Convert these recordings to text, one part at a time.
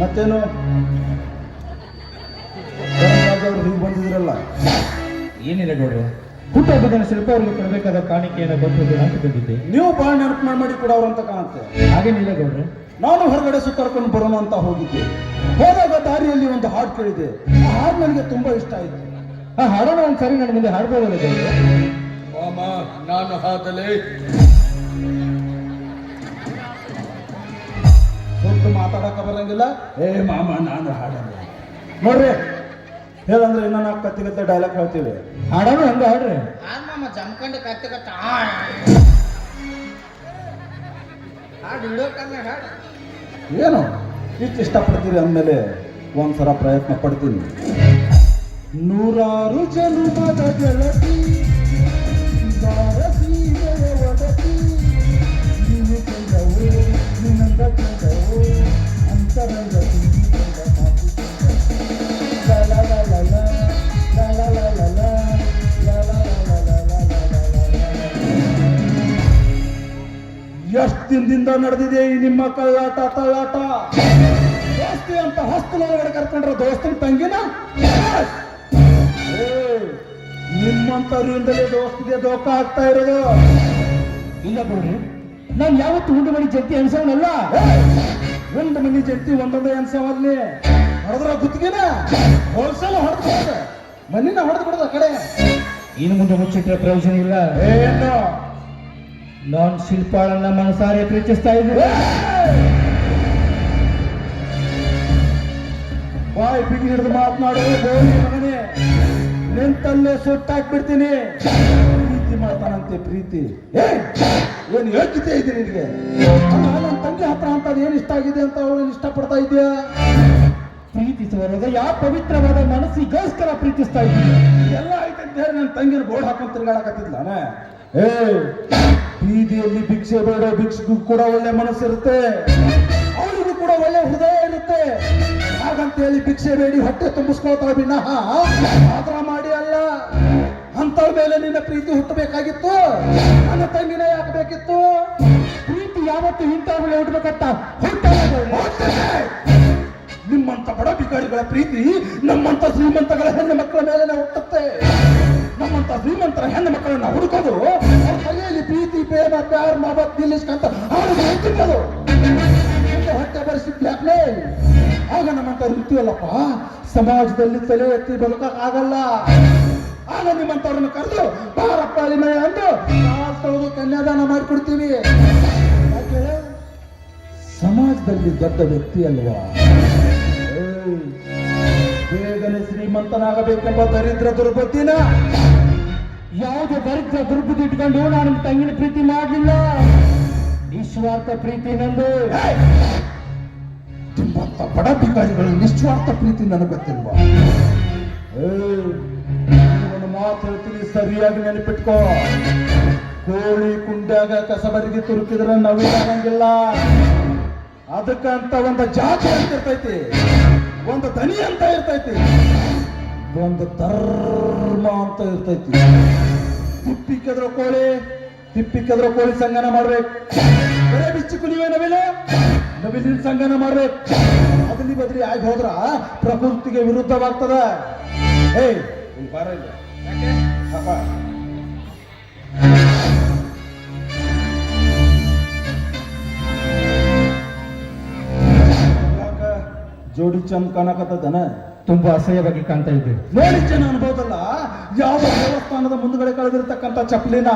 ಮತ್ತೇನು? ನೀವು ಬಂದಿದ್ರಲ್ಲ. ಏನಿಲ್ಲ ನೋಡ್ರಿ ಹುಟ್ಟುಹಬ್ಬದ ಶಿಲ್ಪ ಅವ್ರಿಗೆ ಕೊಡಬೇಕಾದ ಕಾಣಿಕೆಯನ್ನು ಕೊಟ್ಟು ಅಂತ ಬಂದಿದ್ದೆ ನೀವು ಭಾಳ ನೆನಪು ಮಾಡಿ ಮಾಡಿ ಕೊಡೋರು ಅಂತ ಕಾಣುತ್ತೆ. ಹಾಗೇನಿಲ್ಲ ಗೌಡ್ರೆ. ನಾನು ಹೊರಗಡೆ ಸುತ್ತಾಡ್ಕೊಂಡು ಬರೋಣ ಅಂತ ಹೋಗಿದ್ದೆ. ಹೋದಾಗ ದಾರಿಯಲ್ಲಿ ಒಂದು ಹಾಡು ಕೇಳಿದೆ. ಆ ಹಾಡು ನನಗೆ ತುಂಬಾ ಇಷ್ಟ ಆಯ್ತು. ಆ ಹಾಡೋಣ ಒಂದ್ಸರಿ ನನ್ನ ಮುಂದೆ ಹಾಡ್ಬೋದಲ್ಲ ಗೌಡ್ರೆ? ಮಾಮ ನಾನು ಹಾದಲೆ ಸ್ವಲ್ಪ ಮಾತಾಡಕ ಬರಂಗಿಲ್ಲ. ಏ ಮಾಮ ನಾನು ಹಾಡಲ್ಲ. ನೋಡ್ರಿ ಹೇಳಂದ್ರೆ ಇನ್ನ ನಾವು ಕತ್ತಿಗತ್ತೆ ಡೈಲಾಗ್ ಹೇಳ್ತೀವಿ. ಹಾಡೋಣ ಹಂಗ ಹಾಡ್ರಿ ಮಾಮ ಜಮ್ಕಂಡು ಕತ್ತಿ ಕತ್ತ ಹಾಡು. ಏನು? ಇಷ್ಟು ಇಷ್ಟಪಡ್ತೀರಿ ಅಂದಮೇಲೆ ಒಂದ್ಸಲ ಪ್ರಯತ್ನ ಪಡ್ತೀನಿ. ನೂರಾರು ಜನುಮದ ಗೆಳತಿ. ಎಷ್ಟು ದಿನದಿಂದ ನಡೆದಿದೆ ಈ ನಿಮ್ಮ ಕಳ್ಳಾಟ ತಳ್ಳಾಟ. ದೋಸ್ತಿ ಅಂತ ಹೊಸ್ತಲೊಳಗಡೆ ಕರ್ಕೊಂಡ್ರೆ ದೋಸ್ತನ ತಂಗಿನ? ಏ, ನಿಮ್ಮಂತವ್ರಿಂದಲೇ ದೋಸ್ತಿಗೆ ದೋಖ ಆಗ್ತಾ ಇರೋದು. ಇಲ್ಲ ಬಿಡ್ರಿ ನಾನು ಯಾವತ್ತು ಉಂಡು ಮನಿ ಜಂತಿ ಅನ್ಸವನಲ್ಲ ಒಂದು ಮನಿ ಜಂತಿ ಒಂದೊಂದೇ ಅನ್ಸವಲ್ಲಿ ಹೊಡೆದ್ರ ಗುತ್ತಿಗೆನ? ಹೋಲ್ಸೇಲ್ ಹೊಡೆದು ಮನಿನ ಹೊಡೆದು ಬಿಡದ ಕಡೆ. ಇನ್ನು ಮುಂದೆ ಮುಚ್ಚಿಟ್ರೆ ಪ್ರಯೋಜನ ಇಲ್ಲ. ಏನು ನಾನ್ ಶಿಲ್ಪಾಳನ್ನ ಮನಸಾರೆ ಪ್ರೀತಿಸ್ತಾ ಇದ್ದೀನಿ ಬಾಯ್ ಬಿಗಿ ಹಿಡಿದು ಮಾತನಾಡು ನಿಂತಲ್ಲೇ ನಿಂತಲ್ಲೇ ಸುಟ್ಟಾಕ್ಬಿಡ್ತೀನಿ. ಪ್ರೀತಿ ಮಾಡ್ತಾನಂತೆ ಪ್ರೀತಿ. ಏನು ಯೋಗ್ಯತೆ ಇದೆ ನಿನಗೆ? ನನ್ನ ತಂಗಿ ಹತ್ರ ಅಂತ ಏನು ಇಷ್ಟ ಆಗಿದೆ ಅಂತ ಅವಳು ಇಷ್ಟಪಡ್ತಾ ಇದೆಯಾ ಪ್ರೀತಿಸುವ ಹೃದಯ ಪವಿತ್ರವಾದ ಮನಸ್ಸಿಗೋಸ್ಕರ ಪ್ರೀತಿಸ್ತಾ ಇದ್ದೀನಿ ಎಲ್ಲ ಅಂತ ಹೇಳಿ ನನ್ನ ತಂಗಿನ ಬೋರ್ಡ್ ಹಾಕೊಂಡು ತಿರುಗಾಡಕತ್ತಿದ್ಲಾನ ಏ ಬೀದಿಯಲ್ಲಿ ಭಿಕ್ಷೆ ಬೇಡ, ಭಿಕ್ಷೆಗೂ ಕೂಡ ಒಳ್ಳೆ ಮನಸ್ಸಿರುತ್ತೆ. ಅವರಿಗೂ ಕೂಡ ಒಳ್ಳೆ ಹೃದಯ ಇರುತ್ತೆ. ಹಾಗಂತ ಹೇಳಿ ಭಿಕ್ಷೆ ಬೇಡಿ, ಹೊಟ್ಟೆ ತುಂಬಿಸ್ಕೊಳ್ತಾ ವಿನಃ ಆದ್ರ ಮಾಡಿ ಅಲ್ಲ. ಅಂತವ್ರ ಮೇಲೆ ನಿನ್ನ ಪ್ರೀತಿ ಹುಟ್ಟಬೇಕಾಗಿತ್ತು. ನನ್ನ ತಂಗಿನ ಹಾಕಬೇಕಿತ್ತು ಪ್ರೀತಿ ಯಾವತ್ತು ಇಂಥವ್ರಿಗೆ ಹುಟ್ಟಬೇಕಂತ ಹುಟ್ಟಲ್ಲ ಗೌಡ್ರೆ. ಹುಟ್ಟದೆ. ನಿಮ್ಮಂತ ಬಡ ಬಿಕಾರಿಗಳ ಪ್ರೀತಿ ನಮ್ಮಂತ ಶ್ರೀಮಂತಗಳ ಹೆಣ್ಣು ಮಕ್ಕಳ ಮೇಲೆ ಹುಟ್ಟುತ್ತೆ. ನಮ್ಮಂತ ಶ್ರೀಮಂತರ ಹೆಣ್ಣು ಮಕ್ಕಳನ್ನ ಹುಡುಕೋದು. ಅವ್ರ ತಲೆಯಲ್ಲಿ ಪ್ರೀತಿ, ಪ್ರೇಮ, ಪ್ಯಾರ್, ಮಹಬತ್ ನಿಲ್ಲಿಸ್ಕಂತ ಅವ್ರಿಗೆ ಮುಂದೆ ಹೊಟ್ಟೆ ಪರಿಸ್ಥಿತಿ ಬ್ಲಾಕ್ಲೇ ಆಗ ನಮ್ಮಂತ ಇರ್ತೀವಲ್ಲಪ್ಪ. ಸಮಾಜದಲ್ಲಿ ತಲೆ ಎತ್ತಿ ಬದುಕಕ್ಕಾಗಲ್ಲ ಆಗ ನಿಮ್ಮಂತವ್ರನ್ನ ಕರೆದು, ಬಾರಪ್ಪ ಅಳಿಮಯ ಅಂದು ತೊಳೆದು ಕನ್ಯಾದಾನ ಮಾಡಿಕೊಡ್ತೀವಿ. ಸಮಾಜದಲ್ಲಿ ದೊಡ್ಡ ವ್ಯಕ್ತಿ ಅಲ್ವಾ? ಬೇಗನೆ ಶ್ರೀಮಂತನಾಗಬೇಕೆಂಬ ದರಿದ್ರ ದುರ್ಬುದ್ಧಿನ ಯಾವುದೇ ದರಿದ್ರ ದುರ್ಬುದ್ಧಿ ಇಟ್ಕೊಂಡು ನಾನು ತಂಗಿನ ಪ್ರೀತಿ ಮಾಡಲಿಲ್ಲ. ನಿಸ್ವಾರ್ಥ ಪ್ರೀತಿ ನಂದು. ನಿಮ್ಮಂತ ಬಡ ಭಿಕಾರಿಗಳ ನಿಸ್ವಾರ್ಥ ಪ್ರೀತಿ ನನಗೆ ಗೊತ್ತಿಲ್ವಾ? ಒಂದು ಮಾತು ಹೇಳ್ತೀನಿ ಸರಿಯಾಗಿ ನೆನಪಿಟ್ಕೋ. ಕೋಳಿ ಕುಂಡ್ಯಾಗ ಕಸಬರಿಗೆ ತುರುಕಿದ್ರೆ ನವಿಲ್ಲ ಅದಕ್ಕಂತ ಒಂದು ಜಾತಿ ಅಂತ ಇರ್ತೈತಿ. ಒಂದು ದನಿ ಅಂತ ಇರ್ತೈತಿ. ಒಂದು ಧರ್ಮ ಅಂತ ಇರ್ತೈತಿ. ತಿಪ್ಪಿ ಕೆದ್ರ ಕೋಳಿ ತಿಪ್ಪಿ ಕೆದ್ರ ಕೋಳಿ ಸಂಗನ ಮಾಡ್ಬೇಕು. ಬರೇ ಬಿಚ್ಚು ಕುಣಿವೆ ನವಿಲು. ನವಿಲಿನ ಸಂಗನ ಮಾಡ್ಬೇಕು. ಅದಲಿ ಬದಲಿ ಆಗಿ ಹೋದ್ರ ಪ್ರಕೃತಿಗೆ ವಿರುದ್ಧವಾಗ್ತದ. ಏಯ್ ಬಾರ ಇಲ್ಲಿ. ಜೋಡಿ ಚಂದ ಕಾಣಕತ್ತದನ? ತುಂಬಾ ಅಸಹ್ಯವಾಗಿ ಕಾಣ್ತಾ ಇದ್ದೆ. ನೋಡಿ ಜನ ಅನ್ಬೋದಲ್ಲ ಯಾವ ದೇವಸ್ಥಾನದ ಮುಂದ್ಗಡೆ ಕಳೆದಿರ್ತಕ್ಕಂಥ ಚಪ್ಪಲಿನ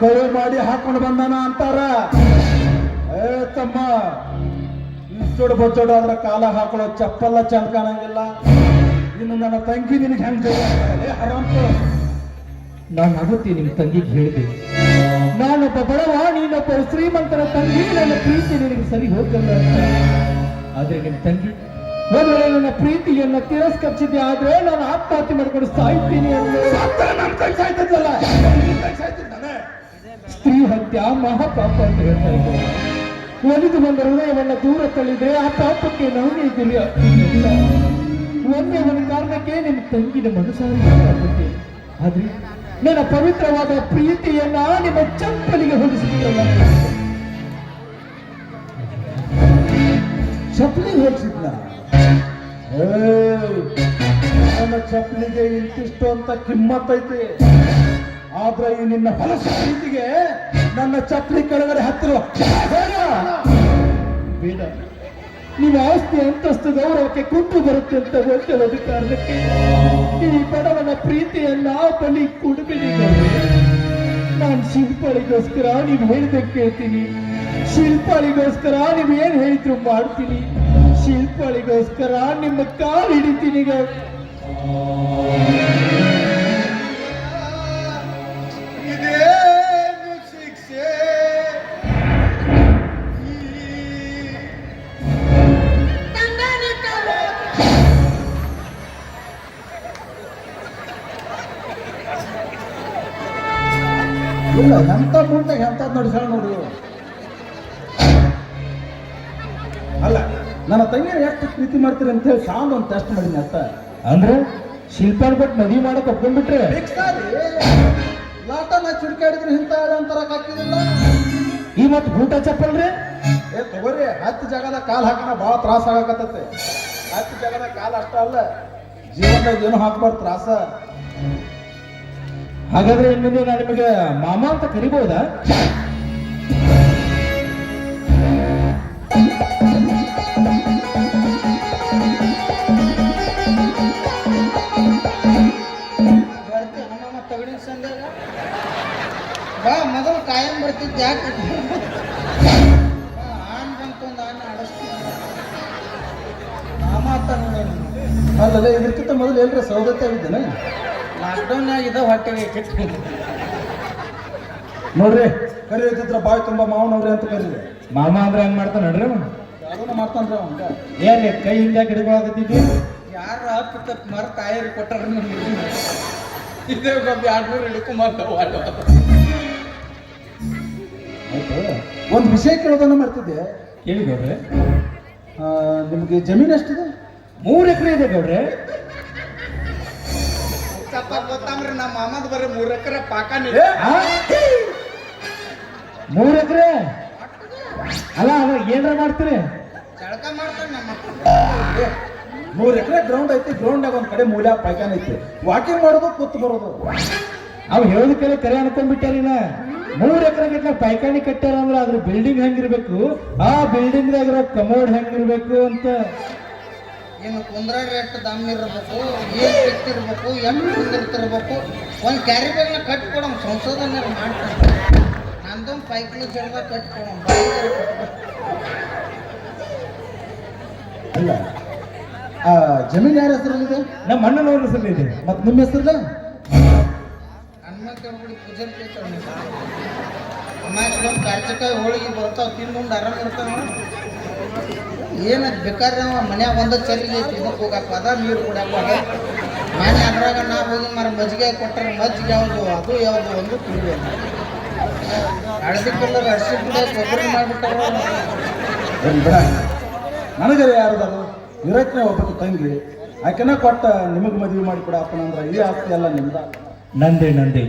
ಕಳೆ ಮಾಡಿ ಹಾಕೊಂಡು ಬಂದಾನ ಅಂತಾರ. ಏ ತಮ್ಮ ಇಷ್ಟೊಡ್ ಬೊಚ್ಚೋಡು ಅದ್ರ ಕಾಲ ಹಾಕೊಳ್ಳೋ ಚಪ್ಪಲ್ಲ ಚಂದ ಕಾಣಂಗಿಲ್ಲ. ಇನ್ನು ನನ್ನ ತಂಗಿ ನಿನಗೆ ಹೆಂಗ್ ನಾನು ಅವತ್ತೇ ನಿಮ್ ತಂಗಿಗೆ ಹೇಳಿದೆ ನಾನೊಬ್ಬ ಬಡವ ನೀನೊಬ್ಬ ಶ್ರೀಮಂತರ ತಂಗಿ ನನ್ನ ಪ್ರೀತಿ ನಿನಗೆ ಸರಿ ಹೋಗಲ್ಲ ಆದ್ರೆ ನಿಮ್ ತಂಗಿ ವೇಳೆ ನನ್ನ ಪ್ರೀತಿಯನ್ನ ತಿರಸ್ಕರಿಸಿದ್ದೆ ಆದ್ರೆ ನಾನು ಆತ್ಮಹತ್ಯೆ ಮಾಡಿಕೊಂಡು ಸಾಯ್ತೀನಿ ನನ್ನ ಸ್ತ್ರೀ ಹತ್ಯ ಮಹಾಪಾಪ ಅಂತ ಹೇಳ್ತಾ ಇದ್ದಾರೆ ಒಲಿದು ಬಂದ ಹೃದಯವನ್ನ ದೂರ ತಳ್ಳಿದ್ರೆ ಆ ಪಾಪಕ್ಕೆ ನಾನು ಇದ್ದೀರಿ. ಒಂದೇ ಒಂದು ಕಾರಣಕ್ಕೆ ನಿಮ್ಮ ತಂಗಿನ ಮನಸ್ಸಾಗಿ ಆದ್ರೆ ನನ್ನ ಪವಿತ್ರವಾದ ಪ್ರೀತಿಯನ್ನ ನಿಮ್ಮ ಚಪ್ಪಲಿಗೆ ಹೊಲಿಸಿದ್ದಲ್ಲ ಚಪ್ಪಲಿಗೆ ಹೋಗ್ಸಿದ್ನ ನನ್ನ ಚಪ್ಪಲಿಗೆ ಇಂತಿಷ್ಟು ಅಂತ ಕಿಮ್ಮತ್ ಐತಿ ಆದ್ರೆ ಈ ನಿನ್ನ ಹೊಲಸ ಪ್ರೀತಿಗೆ ನನ್ನ ಚಪ್ಪಲಿ ಕೆಳಗಡೆ ಹತ್ತಿರ ಬೇಡ. ನಿಮ್ಮ ಆಸ್ತಿ ಅಂತಸ್ತು ಗೌರವಕ್ಕೆ ಕುಂಟು ಬರುತ್ತೆ ಅಂತ ಗೊತ್ತಿರೋದು ಕಾರಣಕ್ಕೆ ಈ ಬಡವನ ಪ್ರೀತಿಯನ್ನ ಬಲಿ ಕೊಡಬೇಡಿ. ನಾನು ಶಿಲ್ಪಾಳಿಗೋಸ್ಕರ ನೀವು ಹೇಳಿದಕ್ಕೆ ಕೇಳ್ತೀನಿ. ಶಿಲ್ಪಾಳಿಗೋಸ್ಕರ ಏನ್ ಹೇಳಿದ್ರು ಮಾಡ್ತೀನಿ. ಶಿಲ್ಪಾಳಿಗೋಸ್ಕರ ನಿಮ್ಮ ಕಾಲು ಹಿಡಿತೀನಿ ನನ್ನ ತಂಗಿನ ಎಷ್ಟು ಪ್ರೀತಿ ಮಾಡ್ತೀರಿ ಅಂತ ಹೇಳಿ ಸಾಂಗ್ ಒಂದು ಟೆಸ್ಟ್ ಮಾಡಿದ್ನಿ ಅಷ್ಟ ಅಂದ್ರೆ ಶಿಲ್ಪಾನ್ ಕೊಟ್ಟು ಮದುವೆ ಮಾಡಕ್ ಒಪ್ಕೊಂಡ್ಬಿಟ್ರೆ? ಲಾಟನ ಚುಡ್ಕಾಡಿದ್ರೆ ಇಂಥ ಅಂತರ ಹಾಕಿದಿಲ್ಲ ಈ ಮತ್ ಊಟ ಚಪ್ಪಲ್ರಿ ಏ ತಗೋರಿ ಹತ್ತು ಜಾಗದ ಕಾಲ್ ಹಾಕೋಣ ಭಾಳ ತ್ರಾಸ ಆಗಕತ್ತೈತೆ. ಹತ್ತು ಜಾಗದ ಕಾಲ್ ಅಷ್ಟ ಅಲ್ಲ ಜೀವನದಾಗ ಏನು ಹಾಕ್ಬಾರ್ದು ತ್ರಾಸ. ಹಾಗಾದ್ರೆ ಇನ್ ಮುಂದೆ ನಾನು ನಿಮಗೆ ಮಾಮಾ ಅಂತ ಕರಿಬಹುದಾ ಯಾಕೆ? ಆನ್ ಬಂತು ಒಂದು ಆನ್ ಆಡಿಸ್ತೀನಿ ನೋಡೋಣ ಅಲ್ಲಲ್ಲ ಇದಕ್ಕಿಂತ ಮೊದಲು ಎಲ್ರ ಸೌದತ್ತೆ ಆಗಿದ್ದೇನೆ ಲಾಕ್ಡೌನ್ನಾಗ ಇದ ಹೊಟ್ಟೆಗೆ ಇಟ್ಟಿತ್ತು ನೋಡ್ರಿ ಕರೀತಿದ್ರ ಬಾಯಿ ತುಂಬಾ ಮಾವನವ್ರಿ ಅಂತ ಕರೀರಿ. ಮಾಮ ಅಂದ್ರೆ ಹಂಗ್ ಮಾಡ್ತಾನ ನೋಡ್ರಿ ಅವ್ನು. ಅದನ್ನ ಮಾಡ್ತಾನ್ರಿ ಅವ್ನ. ಏನ್ ಕೈ ಹಿಂಗ ಕಿಡ್ಕೊಳಕತ್ತಿದ್ದಿ ಯಾರ ಅಪ್ಪ ತಪ್ಪು ಮರ ತಾಯಿ ಕೊಟ್ಟಾರ ನಮ್ಗೆ? ಇದೇ ಒಬ್ಬ ಎರಡ್ನೂರು ಹಿಡ್ಕೊಂಬಂದವ ಆಯ್ತು ಒಂದು ವಿಷಯ ಕೇಳೋದನ್ನ ಮಾಡ್ತಿದ್ದೆ ಕೇಳಿ ಗೌಡ್ರೆ. ಆ, ನಿಮ್ಗೆ ಜಮೀನು ಎಷ್ಟಿದೆ? ಮೂರ್ ಎಕರೆ ಇದೆ ಗೌಡ್ರೆ. ಚಪ್ಪ ಗೊತ್ತಂದ್ರೆ ನಮ್ಮ ಮಾಮದ ಬರೀ ಮೂರು ಎಕರೆ ಪಾಕ? ಮೂರ್ ಎಕರೆ? ಅಲ್ಲ ಅವ ಏನ್ರ ಮಾಡ್ತೀರಿ? ಚಳಕ ಮಾಡ್ತಾರೆ ನಮ್ಮ ಮೂರು ಎಕರೆ ಗ್ರೌಂಡ್ ಐತಿ ಗ್ರೌಂಡಾಗ ಒಂದ್ ಕಡೆ ಮೂಲ ಪಾಯ್ಕಾನ ಐತಿ. ವಾಕಿಂಗ್ ಮಾಡೋದು ಕೂತ್ ಬರೋದು. ಅವ್ ಹೇಳೋದಕ್ಕೆಲ್ಲ ಕರೆ ಅನ್ಕೊಂಡ್ಬಿಟ್ಟಾರಿನ ಮೂರ್ ಎಕರೆ ಗಟ್ಲೆ ಪೈಖಾನಿ ಕಟ್ಟಾರ ಅಂದ್ರೆ ಅದ್ರ ಬಿಲ್ಡಿಂಗ್ ಹೆಂಗಿರ್ಬೇಕು? ಆ ಬಿಲ್ಡಿಂಗ್ ಇರೋ ಕಮೋಡ್ ಹೆಂಗಿರ್ಬೇಕು ಅಂತ. ಏನು ಕುಂದ್ರಾಗ ಎಷ್ಟು ದಮ್ ಇರ್ಬೇಕು ಏನ್ ಸಿಕ್ತಿರ್ಬೇಕು ಎಷ್ಟು ಕುಂದಿರ್ತಿರ್ಬೇಕು ಒಂದು ಕ್ಯಾರಿ ಬ್ಯಾಗ್ನ ಕಟ್ಟಿ ಕೊಡಮ್ ಸಂಶೋಧನೆ ಮಾಡ್ತಾರೆ. ನಂದೊಂದು ಪೈಕ್ಲು ಜಡ್ದಾಗ ಕಟ್ಟಿ ಕೊಡೋ ಇಲ್ಲ ಆ ಜಮೀನ್ ಯಾರ ಹೆಸರಲ್ಲಿದೆ? ನಮ್ಮ ಅಣ್ಣನವ್ರ ಹೆಸರು ಇದೆ ಮತ್ ನಿಮ್ಮ ಹೆಸರಲ್ಲ ಹನುಮಂತ ಹುಡುಗಿ ಪೂಜೆ ಬರ್ತಾವ, ತಿಂದು ಬೇಕಾದ್ರೆ ಅವ ಮನ್ಯಾಗ ಒಂದ ಚರಿಗೆ ಇದಕ್ಕೆ ಹೋಗಕ್ಕೆ ಅದ ನೀರು ಅದ ಮನೆ ಅದ್ರಾಗ ನಾ ಹೋಗಿ ಮರ ಮಜ್ಜಿಗೆ ಕೊಟ್ಟರೆ ಮಜ್ಜಿಗೆ ಯಾವುದು, ಅದು ಯಾವುದು ಒಂದು ಕುಡಿಬೇಕು ಹಳದಿ ಏನ್ ಬಿಡ. ನನಗರೆ ಯಾರದಾರು ಇರಕ್ನೆ ಒಬ್ಬಕ್ಕೆ ತಂಗಿ. ಆಕೆನ ಕೊಟ್ಟ, ನಿಮಗ್ ಮದುವೆ ಮಾಡಿ ಕೊಡಪ್ಪ ಅಂದ್ರ ಈ ಆಸ್ತಿ ಎಲ್ಲ ನಿಮ್ದ. ನಂದೇ ನಂದೆ.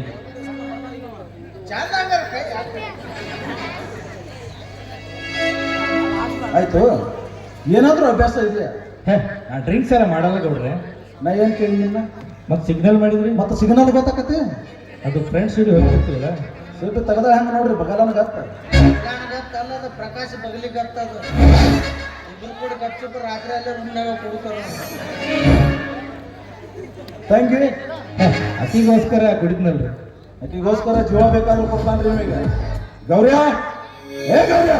ಆಯ್ತು. ಏನಾದ್ರೂ ಅಭ್ಯಾಸ ಇದೆಯಾ? ಹೇ ನಾ ಡ್ರಿಂಕ್ಸ್ ಎಲ್ಲ ಮಾಡಲ್ಲ ಗೌಡ್ರೆ. ನಾ ಏನು ಕೇಳಿ ನಿನ್ನ? ಮತ್ ಸಿಗ್ನಲ್ ಮಾಡಿದ್ರಿ? ಮತ್ತೆ ಸಿಗ್ನಲ್ ಗೊತ್ತಾಕತಿ ಅದು ಫ್ರೆಂಡ್ಸ್ ಇಡೀ ಹೋಗ್ತಿರ್ತೀವಲ್ಲ ಸ್ವಲ್ಪ ತೆಗೆದ ಹಂಗೆ ನೋಡ್ರಿ ಬಗಲನ ಗತ್ತ. ಅದು ಪ್ರಕಾಶ ಬಗಲಿ ಇಬ್ಬರು ಇಬ್ರು ಕೂಡ ಗಪ್ಚುಪ್ಪ ರಾತ್ರಿ ಅಲ್ಲೇ ರೂಮ್ನಾಗ ಕುಡ್ತಾರ ತಂಗಿ ಯು ಅತಿಗೋಸ್ಕರ ಕುಡಿದ್ನಲ್ರಿ. ಅತಿಗೋಸ್ಕರ ಜೀವ ಬೇಕಾದ್ರೂ ಕೊಡ್ತಾನ್ರಿ ನಿಮಗೆ. ಗೌರ್ಯ! ಏ ಗೌರ್ಯ!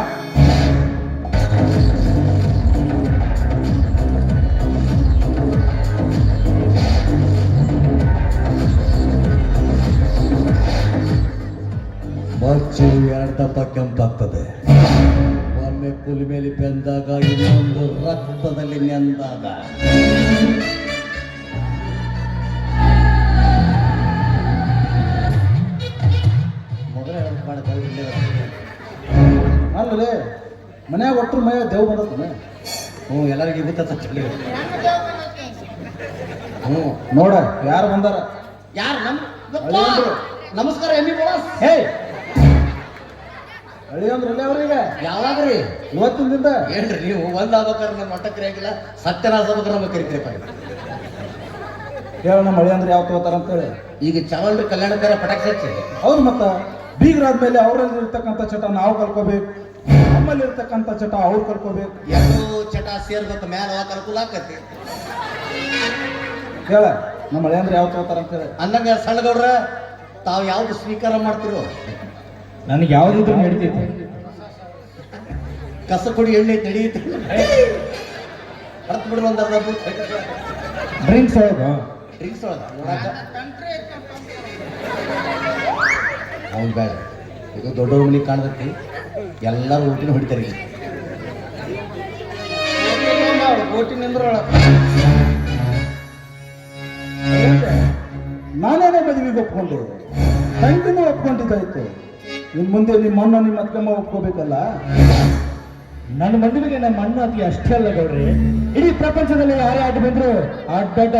ಮಚ್ಚು ಎರಡು ದಪ್ಪ ಕೆಂಪಾಗ್ತದೆ. ಒಮ್ಮೆ ಪುಲಿ ಮೇಲೆ ಬೆಂದಾಗ ಇನ್ನೊಂದು ರಕ್ತದಲ್ಲಿ ನೆಂದಾಗ. ಮೊದಲೇ ಹೇಳೋದು ಮಾಡ ಅಲ್ಲಲೇ ಮನ್ಯಾಗ ಒಟ್ಟರು ಮಯ ದೇವ್ ಬಂದತ್ತನ ಹ್ಞೂ ಎಲ್ಲರಿಗೂ ಗೊತ್ತ ಚಳಿ ಹ್ಞೂ ನೋಡ ಯಾರು ಬಂದಾರ? ಯಾರು? ನಮ್ಮ? ನಮಸ್ಕಾರ ಎಮ್ಮಿ ಬೋಳಸ್ ಹೇ! ಅಂದ್ರೆ ಅವ್ರಿಗೆ ಯಾವಾಗ ರೀ ಇವತ್ತಿನಿಂದ ಏನ್ರಿ ನೀವು ಒಂದ್ ಆಗ್ಬೇಕಾದ್ರೆ ನಮ್ಮ ಮಟ್ಟ ಕರಿಯಾಗಿಲ್ಲ ಸತ್ಯನಾಶ ಆಗ್ಬೇಕಾದ್ರೆ ನಮಗೆ ಕರಿತೀರಪ್ಪ ಹೇಳ ನಮ್ಮ ಹಳಿ ಅಂದ್ರೆ ಯಾವ ತಗೋತಾರ ಅಂತೇಳಿ ಈಗ ಚಾವಲ್ರಿ ಕಲ್ಯಾಣಕಾರ ಪಟಾಕಿ ಹಚ್ಚಿ. ಹೌದು ಮತ್ತ. ಬೀಗರಾದ್ಮೇಲೆ ಅವರಲ್ಲಿ ಇರ್ತಕ್ಕಂಥ ಚಟ ನಾವು ಕಲ್ಕೋಬೇಕು ನಮ್ಮಲ್ಲಿ ಇರ್ತಕ್ಕಂಥ ಚಟ ಅವ್ರು ಕಲ್ಕೋಬೇಕು. ಎರಡು ಚಟ ಸೇರ್ಬೇಕು ಮೇಲೆ ಅನುಕೂಲ ಆಕತಿ ಹೇಳ ನಮ್ಮ ಮಳೆ ಅಂದ್ರೆ ಯಾವ ತಗೋತಾರ ಅಂತೇಳಿ ಅಂದಂಗ ಸಣ್ಣಗೌಡ್ರ ತಾವು ಯಾವ್ದು ಸ್ವೀಕಾರ ಮಾಡ್ತಿರೋ? ನನಗೆ ಯಾವ್ದಿದ್ರು ನಡೀತೈತಿ. ಕಸ ಕುಡಿ ಎಣ್ಣೆ ನಡೆಯುತ್ತೆ ಅರ್ಥ ಬಿಡ್ರಿ ಒಂದು ಅರ್ಧ ಡ್ರಿಂಕ್ಸ್ ಹೌದು ಡ್ರಿಂಕ್ಸ್ ಒಳಗ ಅವ್ನು ಬೇಡ ಈಗ ದೊಡ್ಡವ್ರ ಮನೆಗೆ ಕಾಣ್ತೈತಿ ಎಲ್ಲರೂ ಊಟಿನ ಹೊಡಿತಾರೆ ಈಗ ನಿಂದ್ರೊಳ ನಾನೇನೇ ಮದುವೆಗೆ ಒಪ್ಕೊಂಡು, ತಂಗಿನೂ ಒಪ್ಕೊಂಡಿದ್ದಾಯ್ತು. ನಿಮ್ಮ ಮುಂದೆ ನಿಮ್ಮ ಅಣ್ಣ ನಿಮ್ಮ ಅಕ್ಕಮ್ಮ ಒಪ್ಕೋಬೇಕಲ್ಲ? ನನ್ನ ಮದುವೆಗೆ ನಮ್ಮ ಅಣ್ಣ ಅತಿ ಅಷ್ಟೇ ಅಲ್ಲ ಗೌಡ್ರಿ. ಇಡೀ ಪ್ರಪಂಚದಲ್ಲಿ ಯಾರೇ ಆಟ ಬಂದ್ರು ಅಡ್ಡಡ್ಡ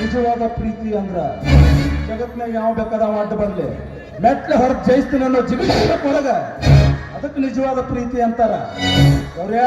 ನಿಜವಾದ ಪ್ರೀತಿ ಅಂದ್ರ ಜಗತ್ನಾಗ ಯಾವ ಬೇಕಾದ ಅಡ್ಡ ಬರ್ಲಿ ಮೆಟ್ಲೆ ಹೊರಗೆ ಜಯಿಸ್ತೀನಿ ಅನ್ನೋ ಒಳಗ ಅದಕ್ಕೆ ನಿಜವಾದ ಪ್ರೀತಿ ಅಂತಾರ. ಗೌರ್ಯ.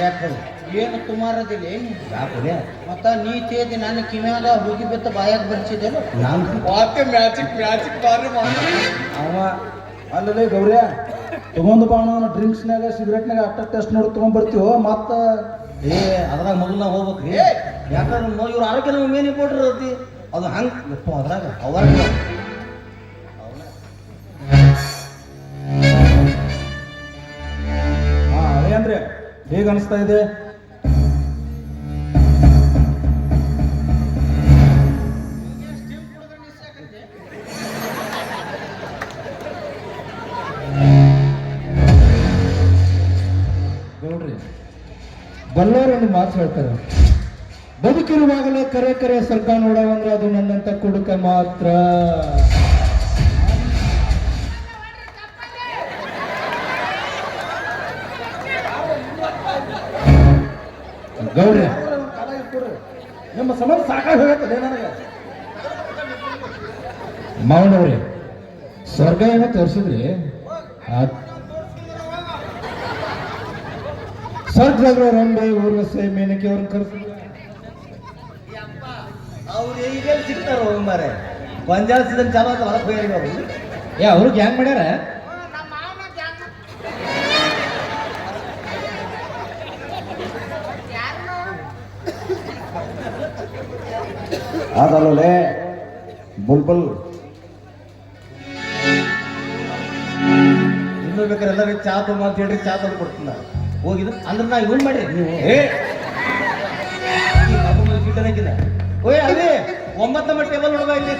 ಮಿರಾಕಲ್ ಏನು ಕುಮಾರದಿಲ್ಲ ಏನು ಯಾಕೆ ಮತ್ತ ನೀ ತೇದಿ ನನ್ನ ಕಿಮ್ಯಾಗ ಹೋಗಿ ಬಿತ್ತ ಬಾಯಾಗ ಬರ್ಸಿದ್ದೇನು ನಾನು ವಾತೆ ಮ್ಯಾಜಿಕ್ ಮ್ಯಾಜಿಕ್ ಬಾರಿ ಅವ ಅಲ್ಲದೆ ಗೌರ್ಯ ತಗೊಂಡು ಬಾಣ ಡ್ರಿಂಕ್ಸ್ನಾಗ ಸಿಗರೇಟ್ನಾಗ ಅಟ್ಟ ಟೆಸ್ಟ್ ನೋಡಿ ತೊಗೊಂಡ್ಬರ್ತೀವೋ ಮತ್ತ ಏ ಅದ್ರಾಗ ಮೊದಲು ನಾವು ಹೋಗ್ಬೇಕ್ರಿ ಯಾಕಂದ್ರೆ ಇವ್ರು ಆರೋಗ್ಯ ನಮ್ಗೆ ಮೇನ್ ಇಂಪಾರ್ಟೆಂಟ್ ಇರತಿ ಅದು ಹಂಗೆ ಅದ್ರಾಗ ಅವಾಗ ಹೇಗ ಅನಿಸ್ತಾ ಇದೆ ನೋಡ್ರಿ ಬಲ್ಲವರನ್ನು ಮಾತು ಹೇಳ್ತಾರೆ. ಬದುಕಿರುವಾಗಲೇ ಕರೆ ಕರೆ ಸರ್ಕಾರ ನೋಡವಂದ್ರೆ ಅದು ನನ್ನಂತ ಕುಡುಕ ಮಾತ್ರ. ಗೌಡ್ರಿ ನಿಮ್ಮ ಸಂಬಂಧ ಸಾಕಾಗಿ ಹೋಗತ್ತದೆ ನನಗೆ ಮಾವನವ್ರಿ ಸ್ವರ್ಗ ಏನ ತೋರಿಸಿದ್ರಿ? ಸ್ವರ್ಗದಾಗ ರಂಬೆ ಊರ್ವಸೆ ಮೇನಕ್ಕೆ ಅವ್ರನ್ನ ಕರೆಸಿದ್ರು ಅವ್ರು ಈಗ ಸಿಗ್ತಾರ ಮಾರೆ ಗೊಂಜಾಳ ಸೀಸನ್ ಚಾಲು ಆತ ಹೊರಗೆ ಅವರು ಏ ಅವ್ರಿಗೆ ಹ್ಯಾಂಗ್ ಮಾಡ್ಯಾರ? ಅದಲ್ಲೇ ಬುಲ್ಬುಲ್. ಇನ್ನೂ ಬೇಕಾದ್ರೆ ಎಲ್ಲರೂ ಚಾ ತುಂಬ ಅಂತ ಹೇಳ್ರಿ ಚಾ ತಂದು ಕೊಡ್ತೀನಿ ಹೋಗಿದ್ದು? ಅಂದ್ರೆ ನಾ ಇವನ್ ಮಾಡ್ರಿ. ನೀವು. ಸಿಟ್ಟನಾಕಿಲ್ಲ. ಓಯ್ ಅದೇ ಒಂಬತ್ತ ಟೇಬಲ್ ಹುಡುಗ ಇಲ್ಲಿ.